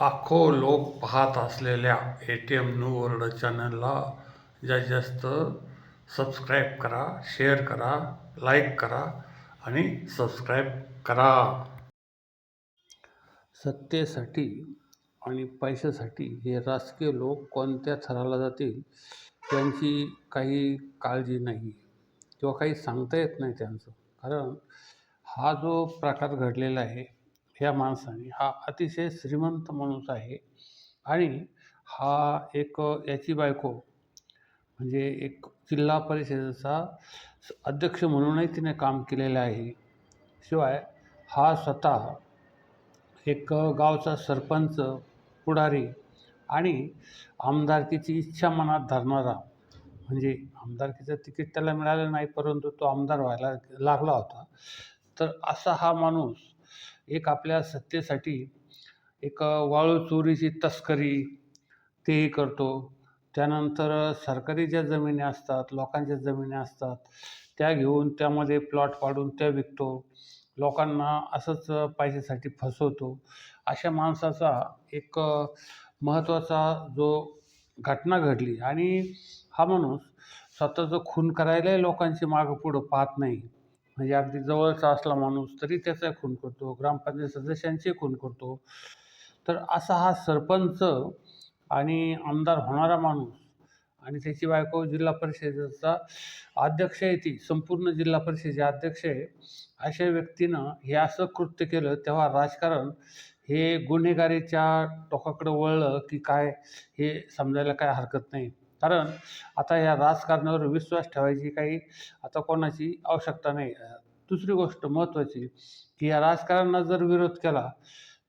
लाखो लोक पाहत असलेल्या A T M new world चॅनलला जास्तीत जास्त सबस्क्राईब करा शेअर करा लाईक करा आणि सबस्क्राईब करा. सत्तेसाठी आणि पैशासाठी हे राजकीय लोक कोणत्या थराला जातील त्यांची काही काळजी नाही किंवा काही सांगता येत नाही त्यांचं. कारण हा जो प्रकार घडलेला आहे ह्या माणसाने हा अतिशय श्रीमंत माणूस आहे. आणि हा एक याची बायको म्हणजे एक जिल्हा परिषदेचा अध्यक्ष म्हणूनही तिने काम केलेलं आहे. शिवाय हा स्वतः एक गावचा सरपंच पुढारी आणि आमदारकीची इच्छा मनात धरणारा. म्हणजे आमदारकीचं तिकीट त्याला मिळालं नाही परंतु तो आमदार व्हायला लागला होता. तर असा हा माणूस एक आपल्या सत्तेसाठी एक वाळू चोरीची तस्करी तेही करतो. त्यानंतर सरकारी ज्या जमिनी असतात लोकांच्या जमिनी असतात त्या घेऊन त्यामध्ये प्लॉट पाडून त्या विकतो. लोकांना असंच पैशासाठी फसवतो. अशा माणसाचा एक महत्त्वाचा जो घटना घडली आणि हा माणूस स्वतःचं खून करायलाही लोकांची मागं पुढं पाहत नाही. म्हणजे अगदी जवळचा असला माणूस तरी त्याचा खून करतो ग्रामपंचायत सदस्यांचे खून करतो. तर असा हा सरपंच आणि आमदार होणारा माणूस आणि त्याची बायको जिल्हा परिषदेचा अध्यक्ष आहे ती संपूर्ण जिल्हा परिषदेचे अध्यक्ष आहे. अशा व्यक्तीनं हे असं कृत्य केलं तेव्हा राजकारण हे गुन्हेगारीच्या टोकाकडं वळलं की काय हे समजायला काय हरकत नाही. कारण आता या राजकारणावर विश्वास ठेवायची काही आता कोणाची आवश्यकता नाही. दुसरी गोष्ट महत्त्वाची की या राजकारणाला जर विरोध केला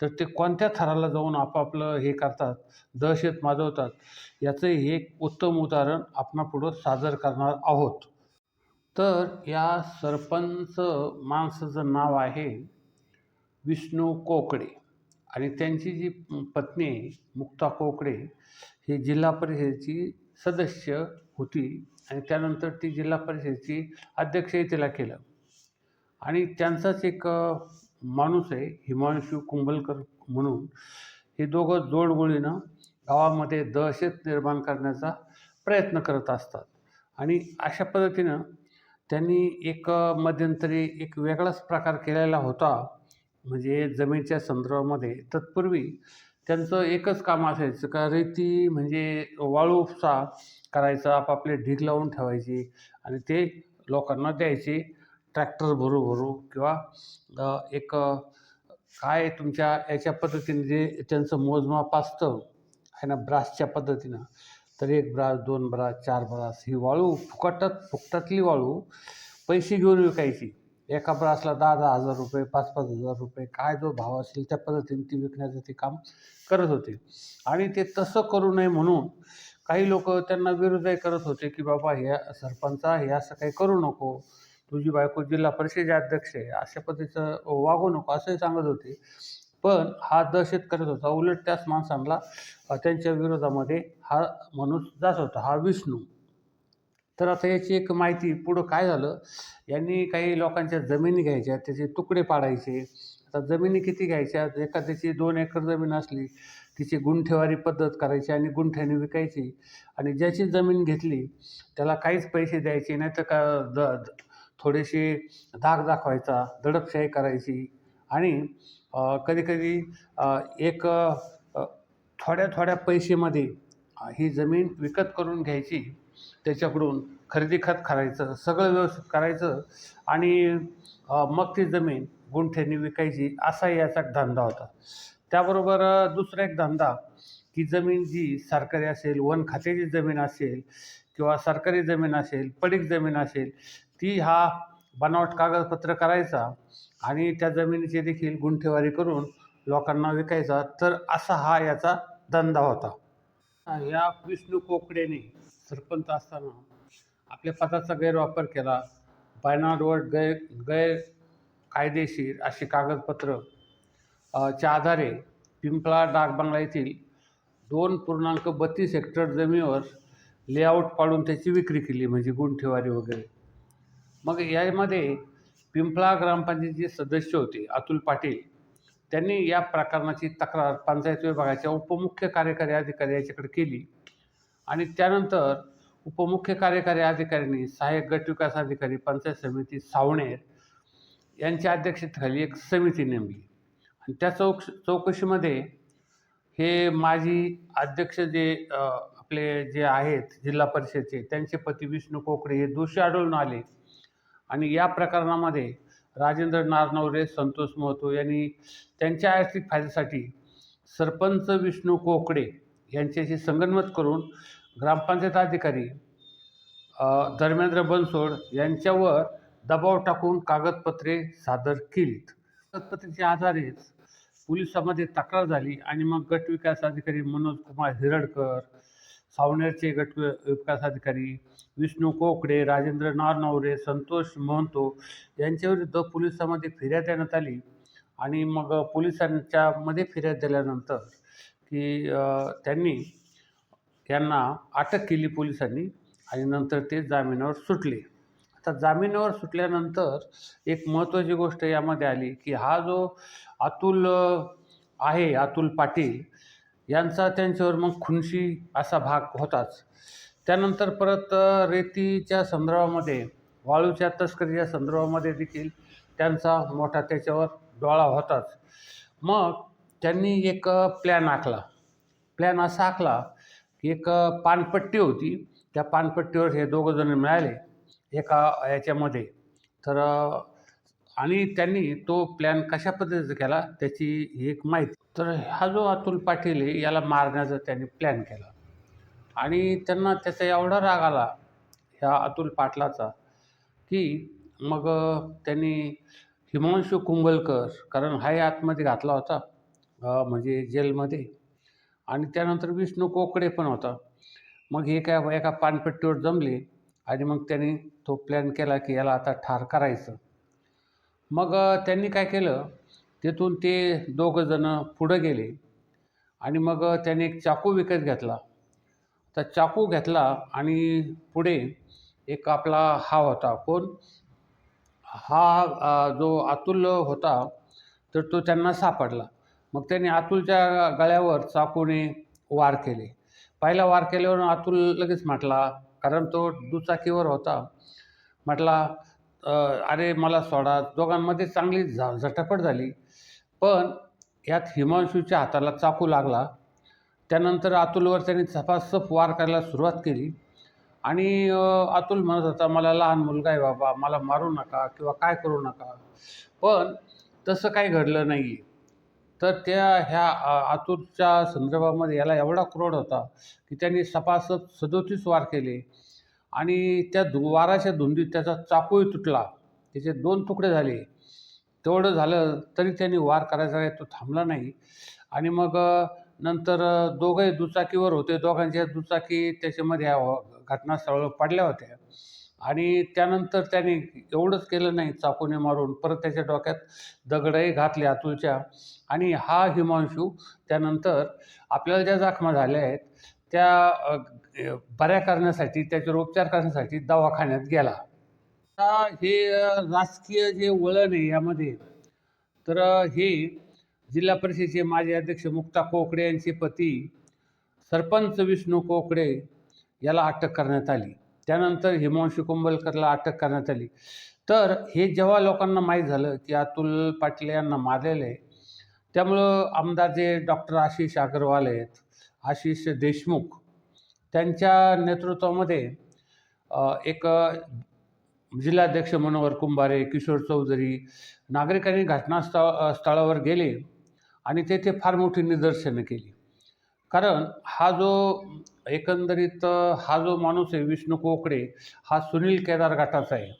तर ते कोणत्या थराला जाऊन आपापलं हे करतात दहशत माजवतात याचं हे एक उत्तम उदाहरण आपणापुढं सादर करणार आहोत. तर या सरपंच माणसाचं नाव आहे विष्णू कोकडे आणि त्यांची जी पत्नी मुक्ता कोकडे ही जिल्हा परिषदेची सदस्य होती आणि त्यानंतर ती जिल्हा परिषदेची अध्यक्षही तिला केलं. आणि त्यांचाच एक माणूस आहे हिमांशू कुंभलकर म्हणून. हे दोघं जोडगोळीनं गावामध्ये दहशत निर्माण करण्याचा प्रयत्न करत असतात. आणि अशा पद्धतीनं त्यांनी एक मध्यंतरी एक वेगळाच प्रकार केलेला होता. म्हणजे जमिनीच्या संदर्भामध्ये तत्पूर्वी त्यांचं एकच काम असायचं का रेती म्हणजे वाळू उपसा करायचा आपापले ढीग लावून ठेवायची आणि ते लोकांना द्यायचे ट्रॅक्टर भरू भरू किंवा एक काय तुमच्या याच्या पद्धतीने जे त्यांचं मोजमाप असतं आहे ना ब्रासच्या पद्धतीनं. तर एक ब्रास दोन ब्रास चार ब्रास ही वाळू फुकटात फुकटातली वाळू पैसे घेऊन विकायची. एका ब्रासला दहा दहा हजार रुपये पाच पाच हजार रुपये काय जो भाव असेल त्या पद्धतीने ती विकण्याचं ते काम करत होते. आणि ते तसं करू नये म्हणून काही लोक त्यांना विरोधही करत होते की बाबा ह्या सरपंच हे असं काही करू नको. तुझी बायको जिल्हा परिषदेचे अध्यक्ष आहे. अशा पद्धतीचं वागू नको असंही सांगत होते. पण हा दहशत करत होता. उलट त्याच माणसांना त्यांच्या विरोधामध्ये हा माणूस जात होता. हा विष्णू. तर आता याची एक माहिती पुढं काय झालं? यांनी काही लोकांच्या जमिनी घ्यायच्या त्याचे तुकडे पाडायचे. आता जमिनी किती घ्यायच्या? एखाद्याची दोन एकर जमीन असली तिची गुंठेवारी पद्धत करायची आणि गुंठ्याने विकायची. आणि ज्याची जमीन घेतली त्याला काहीच पैसे द्यायचे नाही तर का द थोडेसे दाग दाखवायचा दडपशाही करायची. आणि कधीकधी एक थोड्या थोड्या पैसेमध्ये ही जमीन विकत करून घ्यायची. त्याच्याकडून खरेदी खत करायचं सगळं व्यवस्थित करायचं आणि मग ती जमीन गुंठ्याने विकायची असा याचा धंदा होता. त्याबरोबर दुसरा एक धंदा की जमीन जी सरकारी असेल वन खात्याची जमीन असेल किंवा सरकारी जमीन असेल पडीक जमीन असेल ती हा बनावट कागदपत्र करायचा आणि त्या जमिनीची देखील गुंठेवारी करून लोकांना विकायचा. तर असा हा याचा धंदा होता. या विष्णू कोकडेने सरपंच असताना आपल्या पदाचा गैरवापर केला. बायनाडवर गैर गैर कायदेशीर अशी कागदपत्र च्या आधारे पिंपळा डाकबंगला येथील दोन पूर्णांक बत्तीस हेक्टर जमिनीवर लेआउट पाडून त्याची विक्री केली म्हणजे गुंठेवारी वगैरे. मग यामध्ये पिंपळा ग्रामपंचायतीचे सदस्य होते अतुल पाटील. त्यांनी या प्रकरणाची तक्रार पंचायत विभागाच्या उपमुख्य कार्यकारी अधिकारी याच्याकडे केली. आणि त्यानंतर उपमुख्य कार्यकारी अधिकाऱ्यांनी सहाय्यक गट विकास अधिकारी पंचायत समिती सावणेर यांच्या अध्यक्षतेखाली एक समिती नेमली. आणि त्या चौक चौकशीमध्ये हे माजी अध्यक्ष जे आपले जे आहेत जिल्हा परिषदचे त्यांचे पती विष्णू कोकडे हे दोषी आढळून आले. आणि या प्रकरणामध्ये राजेंद्र नारनवरे संतोष महतो यांनी त्यांच्या आर्थिक फायद्यासाठी सरपंच विष्णू कोकडे यांच्याशी संगनमत करून ग्रामपंचायत अधिकारी धर्मेंद्र बनसोड यांच्यावर दबाव टाकून कागदपत्रे सादर केलीत. कागदपत्रेच्या आधारेच पोलिसामध्ये तक्रार झाली आणि मग गट विकास अधिकारी मनोज कुमार हिरडकर सावनेरचे गट विकास अधिकारी विष्णू कोकडे राजेंद्र नारनवरे संतोष महंतो यांच्याविरुद्ध पोलिसामध्ये फिर्याद देण्यात आली आणि मग पोलिसांच्या मध्ये फिर्याद दिल्यानंतर की त्यांनी यांना अटक केली पोलिसांनी आणि नंतर ते जामिनावर सुटले. आता जामिनावर सुटल्यानंतर एक महत्त्वाची गोष्ट यामध्ये आली की हा जो अतुल आहे अतुल पाटील यांचा त्यांच्यावर मग खुनशी असा भाग होताच. त्यानंतर परत रेतीच्या संदर्भामध्ये वाळूच्या तस्करीच्या संदर्भामध्ये देखील त्यांचा मोठा त्याच्यावर डोळा होताच. मग त्यांनी एक प्लॅन आखला. प्लॅन असा आखला की एक पानपट्टी होती. त्या पानपट्टीवर हे दोघं जण मिळाले एका याच्यामध्ये. तर आणि त्यांनी तो प्लॅन कशा पद्धतीचा केला त्याची एक माहिती. तर हा जो अतुल पाटील आहे याला मारण्याचा त्यांनी प्लॅन केला. आणि त्यांना त्याचा एवढा राग आला ह्या अतुल पाटलाचा की मग त्यांनी हिमांशू कुंभलकर कारण हाही आतमध्ये घातला होता म्हणजे जेलमध्ये. आणि त्यानंतर विष्णू कोकडे पण होता. मग हे काय एका पानपट्टीवर जमले आणि मग त्यांनी तो प्लॅन केला की याला आता ठार करायचं. मग त्यांनी काय केलं तिथून ते दोघंजणं पुढं गेले आणि मग त्याने एक चाकू विकत घेतला. तर चाकू घेतला आणि पुढे एक आपला हा होता कोण? हा जो अतुल होता तर तो त्यांना सापडला. मग त्यांनी अतुलच्या गळ्यावर चाकूने वार केले. पहिला वार केल्यावर अतुल लगेच म्हटला कारण तो दुचाकीवर होता म्हटला अरे मला सोडा दोघांमध्ये चांगली झा झटापट झाली. पण यात हिमांशूच्या हाताला चाकू लागला. त्यानंतर अतुलवर त्यांनी सफासफ वार करायला सुरुवात केली. आणि अतुल म्हणत होता मला लहान मुलगा आहे बाबा मला मारू नका किंवा काय करू नका. पण तसं काही घडलं नाही आहे तर त्या ह्या आतूरच्या संदर्भामध्ये याला एवढा क्रोड होता की त्यांनी सपासप सदोतीस वार केले आणि त्या धु वाराच्या धुंदीत त्याचा चाकूही तुटला. त्याचे दोन तुकडे झाले. तेवढं झालं तरी त्यांनी वार करायचा काय तो थांबला नाही. आणि मग नंतर दोघंही दुचाकीवर होते. दोघांच्या दुचाकी त्याच्यामध्ये ह्या घटनास्थळावर पडल्या होत्या. आणि त्यानंतर त्याने एवढंच केलं नाही चाकूने मारून. परत त्याच्या डोक्यात दगडही घातले अतुलच्या. आणि हा हिमांशू त्यानंतर आपल्याला ज्या जखमा झाल्या आहेत त्या बऱ्या करण्यासाठी त्याच्यावर उपचार करण्यासाठी दवाखान्यात गेला. आता हे राजकीय जे वळण आहे यामध्ये तर हे जिल्हा परिषदेचे माजी अध्यक्ष मुक्ता कोकडे यांचे पती सरपंच विष्णू कोकडे याला अटक करण्यात आली. त्यानंतर हिमांशू कुंबलकरला अटक करण्यात आली. तर हे जेव्हा लोकांना माहीत झालं की अतुल पाटील यांना मारलेलं आहे त्यामुळं आमदार जे डॉक्टर आशिष अग्रवाल आहेत आशिष देशमुख त्यांच्या नेतृत्वामध्ये एक जिल्हाध्यक्ष मनोहर कुंभारे किशोर चौधरी नागरिकांनी घटनास्थळ स्थळावर गेले आणि तेथे फार मोठी निदर्शनं केली. कारण हा जो एकंदरीत हा जो माणूस आहे विष्णू कोकडे हा सुनील केदार गटाचा आहे.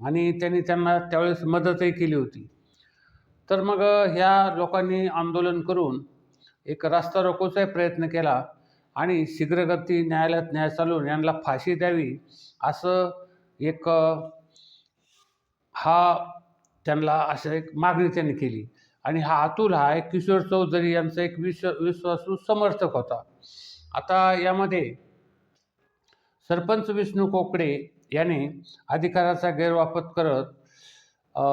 आणि त्यांनी त्यांना त्यावेळेस मदतही केली होती. तर मग ह्या लोकांनी आंदोलन करून एक रस्ता रोकोचाही प्रयत्न केला आणि शीघ्रगती न्यायालयात न्याय चालवून यांना फाशी द्यावी असं एक हा त्यांना असं एक मागणी त्यांनी केली. आणि हा अतुल हा एक किशोर चौधरी यांचा एक विश्व विश्वासू समर्थक होता. आता यामध्ये सरपंच विष्णू कोकडे याने अधिकाराचा गैरवापर करत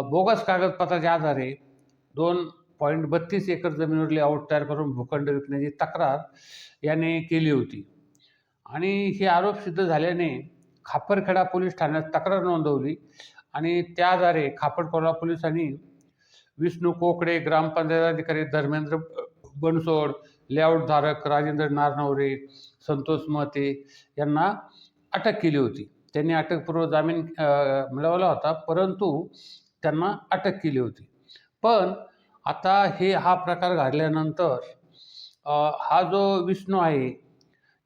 बोगस कागदपत्राच्या आधारे दोन पॉईंट बत्तीस एकर जमिनीवर लेआउट तयार करून भूखंड विकण्याची तक्रार याने केली होती. आणि हे आरोप सिद्ध झाल्याने खापरखेडा पोलीस ठाण्यात तक्रार नोंदवली आणि त्याद्वारे खापरखोडा पोलिसांनी विष्णू कोकडे ग्रामपंचायत अधिकारी धर्मेंद्र बनसोड लेआउट धारक राजेंद्र नारनवरे संतोष महते यांना अटक केली होती. त्यांनी अटकपूर्व जामीन मिळवला होता परंतु त्यांना अटक केली होती. पण आता हे हा प्रकार घडल्यानंतर हा जो विष्णू आहे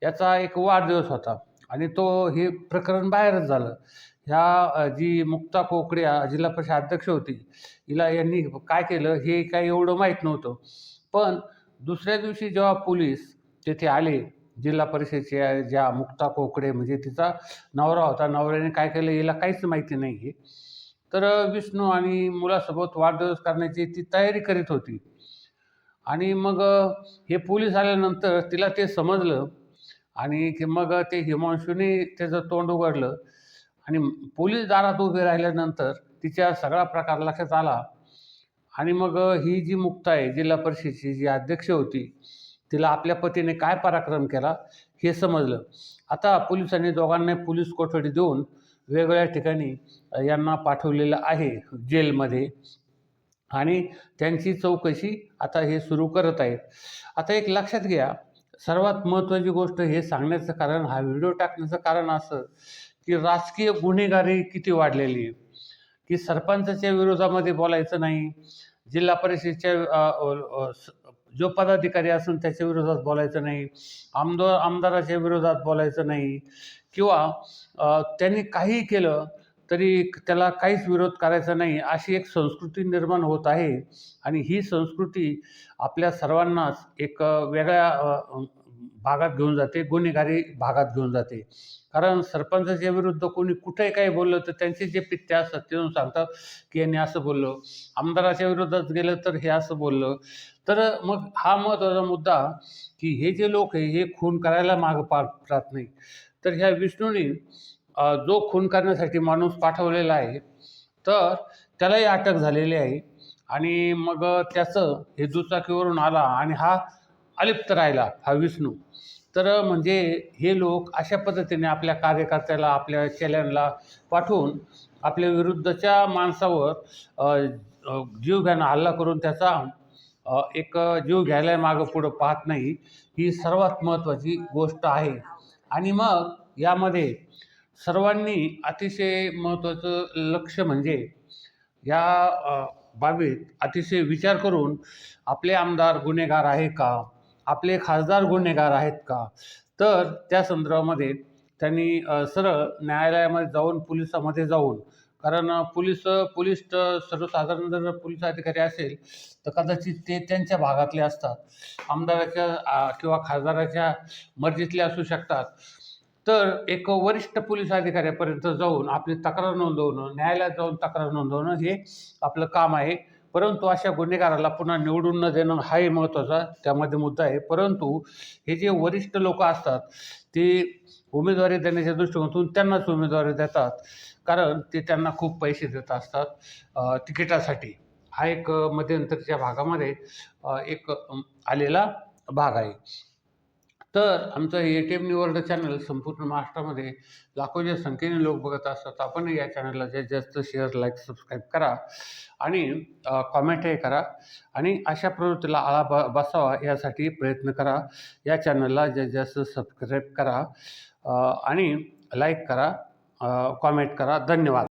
याचा एक वाढदिवस होता आणि तो हे प्रकरण बाहेरच झालं. ह्या जी मुक्ता कोकडे जिल्हा परिषद अध्यक्ष होती हिला यांनी काय केलं हे काही एवढं माहीत नव्हतं. पण दुसऱ्या दिवशी जेव्हा पोलीस तेथे आले जिल्हा परिषदेच्या ज्या मुक्ता कोकडे म्हणजे तिचा नवरा होता नवऱ्याने काय केलं हिला काहीच माहिती नाही आहे तर विष्णू आणि मुलासोबत वाढदिवस करण्याची ती तयारी करीत होती. आणि मग हे पोलीस आल्यानंतर तिला ते समजलं आणि की मग ते हिमांशूने त्याचं तोंड उघडलं. आणि पोलीस दारात उभे राहिल्यानंतर तिच्या सगळा प्रकार लक्षात आला. आणि मग ही जी मुक्ता आहे जिल्हा परिषदेची जी अध्यक्ष होती तिला आपल्या पतीने काय पराक्रम केला हे समजलं. आता पोलिसांनी दोघांना पोलीस कोठडी देऊन वेगवेगळ्या ठिकाणी यांना पाठवलेलं आहे जेलमध्ये. आणि त्यांची चौकशी आता हे सुरू करत आहेत. आता एक लक्षात घ्या सर्वात महत्त्वाची गोष्ट हे सांगण्याचं कारण हा व्हिडिओ टाकण्याचं कारण असं की राजकीय गुन्हेगारी किती वाढलेली आहे? की सरपंचाच्या विरोधामध्ये बोलायचं नाही जिल्हा परिषदेच्या जो पदाधिकारी असून त्याच्या विरोधात बोलायचं नाही आमदार आमदाराच्या विरोधात बोलायचं नाही किंवा त्यांनी काहीही केलं तरी त्याला काहीच विरोध करायचा नाही अशी एक संस्कृती निर्माण होत आहे. आणि ही संस्कृती आपल्या सर्वांनाच एक वेगळ्या भागात घेऊन जाते गुन्हेगारी भागात घेऊन जाते. कारण सरपंचाच्या विरुद्ध कोणी कुठेही काही बोललं तर त्यांचे जे पित्ते असतात ते येऊन सांगतात की यांनी असं बोललो. आमदाराच्या विरोधात गेलं तर हे असं बोललं. तर मग हा महत्त्वाचा मुद्दा की हे जे लोक आहे हे खून करायला मागं पाडतात नाही. तर ह्या विष्णूने जो खून करण्यासाठी माणूस पाठवलेला आहे तर त्यालाही अटक झालेली आहे. आणि मग त्याचं हे दुचाकीवरून आला आणि हा अलिप्त राहिला हा विष्णू. तर म्हणजे हे लोक अशा पद्धतीने आपल्या कार्यकर्त्याला आपल्या चेल्यांना पाठवून आपल्या विरुद्धच्या माणसावर जीव घ्यानं हल्ला करून त्याचा एक जीव घ्यायला मागं पुढं पाहत नाही ही सर्वात महत्त्वाची गोष्ट आहे. आणि मग यामध्ये सर्वांनी अतिशय महत्त्वाचं लक्ष म्हणजे या बाबीत अतिशय विचार करून आपले आमदार गुन्हेगार आहे का? आपले खासदार गुन्हेगार आहेत का? तर त्या संदर्भामध्ये त्यांनी सरळ न्यायालयामध्ये जाऊन पोलिसामध्ये जाऊन कारण अ, पोलीस पोलीस तर सर्वसाधारण जर पोलीस अधिकारी असेल तर कदाचित ते त्यांच्या भागातले असतात. आमदाराच्या किंवा खासदाराच्या मर्जीतले असू शकतात. तर एक वरिष्ठ पोलीस अधिकाऱ्यापर्यंत जाऊन आपली तक्रार नोंदवणं न्यायालयात जाऊन तक्रार नोंदवणं हे आपलं काम आहे. परंतु अशा गुन्हेगाराला पुन्हा निवडून न देणं हाही महत्त्वाचा त्यामध्ये मुद्दा आहे. परंतु हे जे वरिष्ठ लोक असतात ते उमेदवारी देण्याच्या दृष्टिकोनातून त्यांनाच उमेदवारी देतात. कारण ते त्यांना खूप पैसे देत असतात तिकिटासाठी. हा एक मध्यंतरच्या भागामध्ये एक आलेला भाग आहे. तर आमचं A T M new world channel संपूर्ण महाराष्ट्रामध्ये लाखोच्या संख्येने लोक बघत असतात. आपण या चॅनलला जास्तीत जास्त शेअर लाईक सबस्क्राईब करा आणि कॉमेंटही करा आणि अशा प्रवृत्तीला आळा ब बसावा यासाठी प्रयत्न करा. या चॅनलला जास्तीत जास्त सबस्क्राईब करा आणि लाईक करा कॉमेंट करा. धन्यवाद.